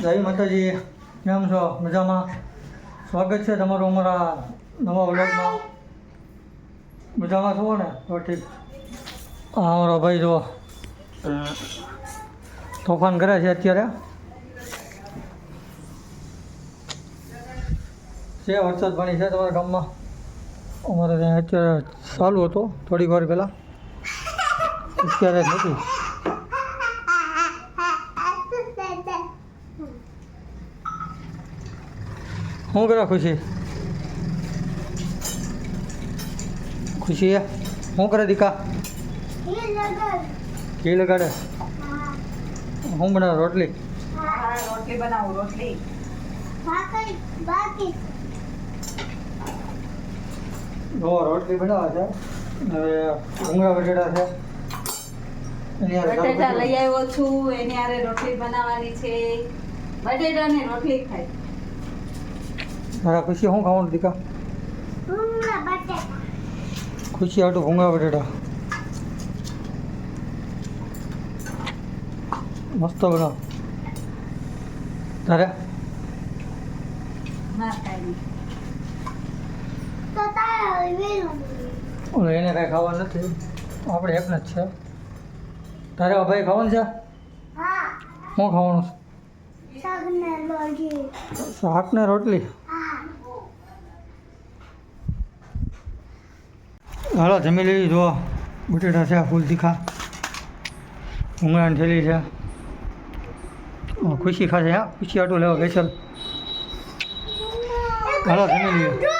જય માતાજી. કેમ છો? મજામાં? સ્વાગત છે તમારું અમારા નવા વ્લોગમાં. મજામાં છો ને? તો ઠીક. હા અમારો ભાઈ જો તોફાન કરે છે અત્યારે. છે વરસાદ પાણી છે તમારા ગામમાં? અમારે ત્યાં અત્યારે ચાલુ હતો થોડીક વાર પહેલાં. અત્યારે નથી. શું કરે ખુશી? ખુશી શું કરે દીકા? ઘી લગાડે? હું બનાવે રોટલી? રોટલી બનાવું રોટલી જો રોટલી બનાવે છે. હવે ભૂંગળા બટેટા છે બટેટા લઈ આવ્યો છું એની હારે રોટલી બનાવવાની છે. બટેટા ને રોટલી ખાય. મારા ખુશી શું ખાવાનું દીકા? ખુશી આટું ભૂંગા બટેટા. મસ્ત બનાવ. તારે? એને કાંઈ ખાવાનું નથી. આપણે એકને જ છે. તારે ભાઈ ખાવાનું છે? શું ખાવાનું છે? શાક ને રોટલી? હાલો, જમી લેવી જુઓ. બટેટા છે, ફૂલ તીખા. ઉંગળાની થેલી છે. ખુશી ખાશે, હા? ખુશી આટો લેવા સ્પેશિયલ હાલો, જમી લઈએ